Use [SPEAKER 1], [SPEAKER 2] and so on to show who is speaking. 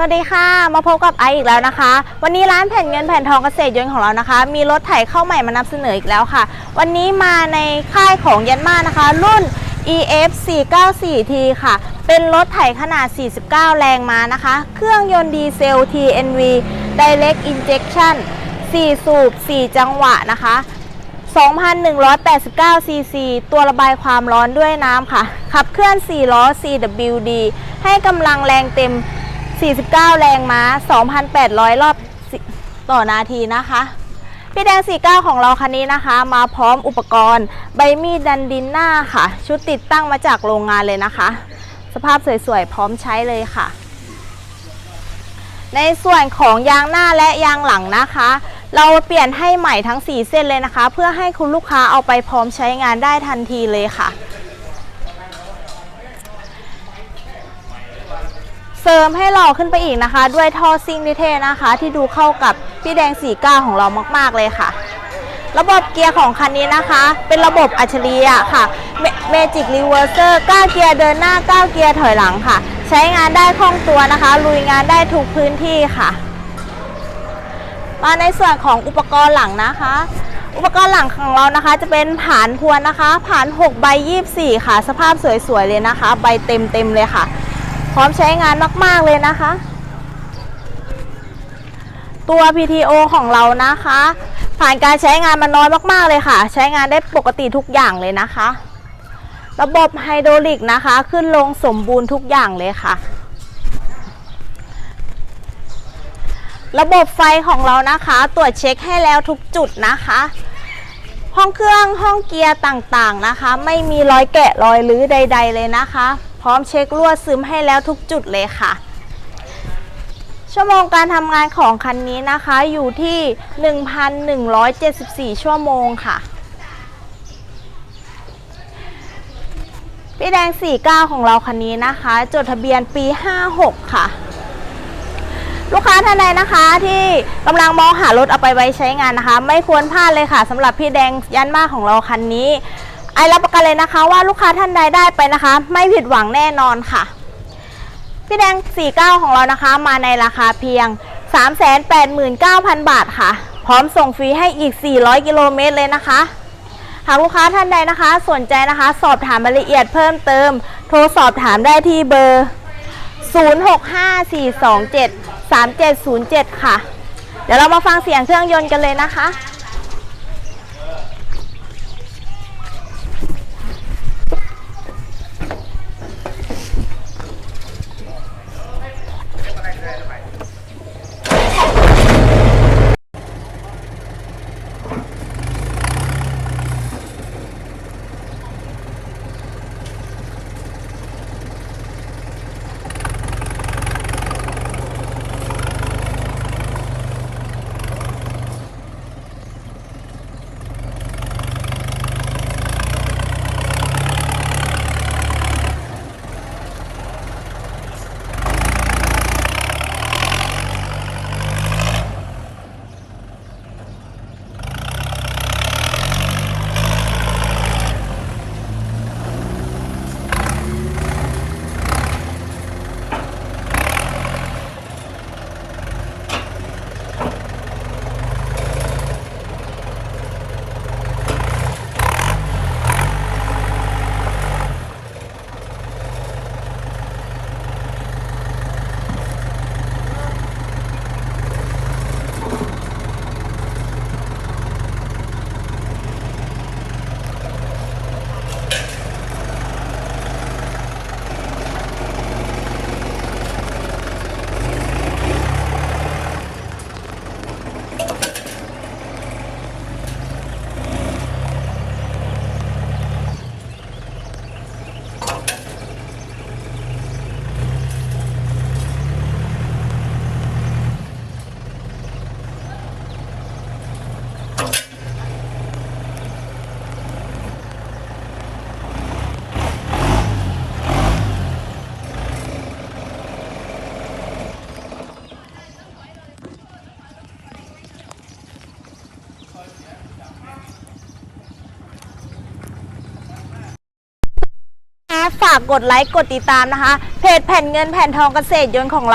[SPEAKER 1] สวัสดีค่ะ มาพบกับไอซ์อีกแล้วนะคะ วันนี้ร้านแผ่นเงินแผ่นทองเกษตรยนต์ของเรานะคะ มีรถไถเข้าใหม่มานำเสนออีกแล้วค่ะ วันนี้มาในค่ายของยันมานะคะ รุ่น EF 494T ค่ะ เป็นรถไถขนาด 49 แรงม้านะคะ เครื่องยนต์ดีเซล TNV Direct Injection 4 สูบ 4 จังหวะนะคะ 2,189ซีซีตัวระบายความร้อนด้วยน้ำค่ะ ขับเคลื่อน 4 ล้อ CWD ให้กำลังแรงเต็ม 49 แรงม้า 2,800 รอบต่อนาทีนะคะ พี่แดง 49 ของเราคันนี้นะคะ มาพร้อมอุปกรณ์ ใบมีดดันดินหน้าค่ะ ชุดติดตั้งมาจากโรงงานเลยนะคะ สภาพสวยๆ พร้อมใช้เลยค่ะ ในส่วนของยางหน้าและยางหลังนะคะ เราเปลี่ยนให้ใหม่ทั้ง 4 เส้นเลยนะคะ เพื่อให้คุณลูกค้าเอาไปพร้อมใช้งานได้ทันทีเลยค่ะ เสริมให้หล่อขึ้นไปอีกนะคะ ด้วยท่อซิ่งเท่ๆนะคะ ที่ดูเข้ากับพี่แดง49ของเรามากๆเลยค่ะ ระบบเกียร์ของคันนี้นะคะ เป็นระบบอัจฉริยะค่ะ Magic Reverser 9เกียร์เดินหน้า9เกียร์ถอยหลังค่ะ ใช้งานได้คล่องตัวนะคะ ลุยงานได้ทุกพื้นที่ค่ะมาในส่วนของอุปกรณ์หลังนะคะ อุปกรณ์หลังของเรานะคะ จะเป็นผานพวนนะคะผาน6ใบ24 ค่ะ สภาพสวยๆเลยนะคะ ใบเต็มๆเลยค่ะ ร้อมใช้งานมาก ๆ เลยนะคะ ตัว PTO ของเรานะคะ ผ่านการใช้งานมาน้อยมาก ๆ เลยค่ะ ใช้งานได้ปกติทุกอย่างเลยนะคะ ระบบไฮดรอลิกนะคะ ขึ้นลงสมบูรณ์ทุกอย่างเลยค่ะ ระบบไฟของเรานะคะ ตรวจเช็คให้แล้วทุกจุดนะคะห้องเครื่องห้องเกียร์ต่างๆนะคะ ไม่มีรอยแกะรอยรื้อใด ๆ เลยนะคะ พร้อมเช็ครั่วซึมให้แล้วทุกจุดเลยค่ะ ชั่วโมงการทำงานของคันนี้นะคะอยู่ที่ 1,174 ชั่วโมงค่ะ พี่แดง 49 ของเราคันนี้นะคะ จดทะเบียนปี 56 ค่ะลูกค้าท่านใดนะคะที่กำลังมองหารถเอาไปไว้ใช้งานนะคะ ไม่ควรพลาดเลยค่ะสำหรับพี่แดงยันมาของเราคันนี้ ไอรับประกันเลยนะคะ ว่าลูกค้าท่านใดได้ไปนะคะ ไม่ผิดหวังแน่นอนค่ะ พี่แดง 49 ของเรานะคะ มาในราคาเพียง 389,000 บาทค่ะ พร้อมส่งฟรีให้อีก 400 กิโลเมตรเลยนะคะ หากลูกค้าท่านใดนะคะ สนใจนะคะ สอบถามรายละเอียดเพิ่มเติม โทรสอบถามได้ที่เบอร์ 0654273707 ค่ะ เดี๋ยวเรามาฟังเสียงเครื่องยนต์กันเลยนะคะากกดไลค์กดติดตามนะคะ เพจแผ่นเงินแผ่นทองเกษตรยนต์ของเรา